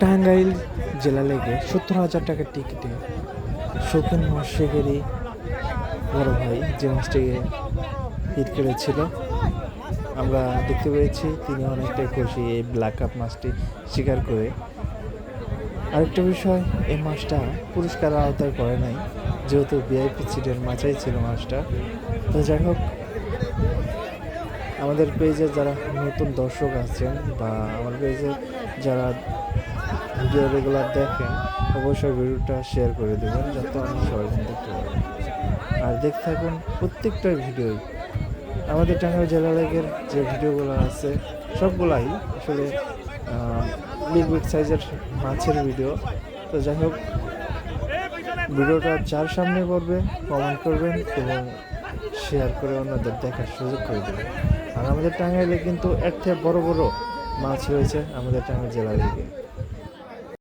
টাঙ্গাইল জেলা লেগে সত্তর হাজার টাকার টিকিটে শৌখিন মর্শেকেরই বড় ভাই যে মাছটিকে হিট করেছিল। আমরা দেখতে পেয়েছি, তিনি অনেকটাই খুশি এই ব্ল্যাক কাপ মাছটি শিকার করে। আরেকটা বিষয়, এই মাছটা পুরস্কার আওতায় করে নাই, যেহেতু ভিআইপি সিটের মাছাই ছিল মাছটা তো যাই হোক আমাদের পেজে যারা নতুন দর্শক আছেন বা আমার পেজে যারা ভিডিও রেগুলার দেখেন, অবশ্যই ভিডিওটা শেয়ার করে দেবেন যাতে আমি সবাই দেখতে পারি আর দেখতে থাকুন প্রত্যেকটা ভিডিওই আমাদের টাঙ্গাইল জেলা লেগের যে ভিডিওগুলো আছে, সবগুলাই আসলে বিগ বিগ সাইজের মাছের ভিডিও তো যাই হোক ভিডিওটা যার সামনে পড়বে কমেন্ট করবেন এবং শেয়ার করে অন্যদের দেখার সুযোগ করে দেবেন। আর আমাদের টাঙ্গাইলে কিন্তু এর থেকে বড় বড় মাছ রয়েছে আমাদের টাঙ্গাইল জেলা থেকে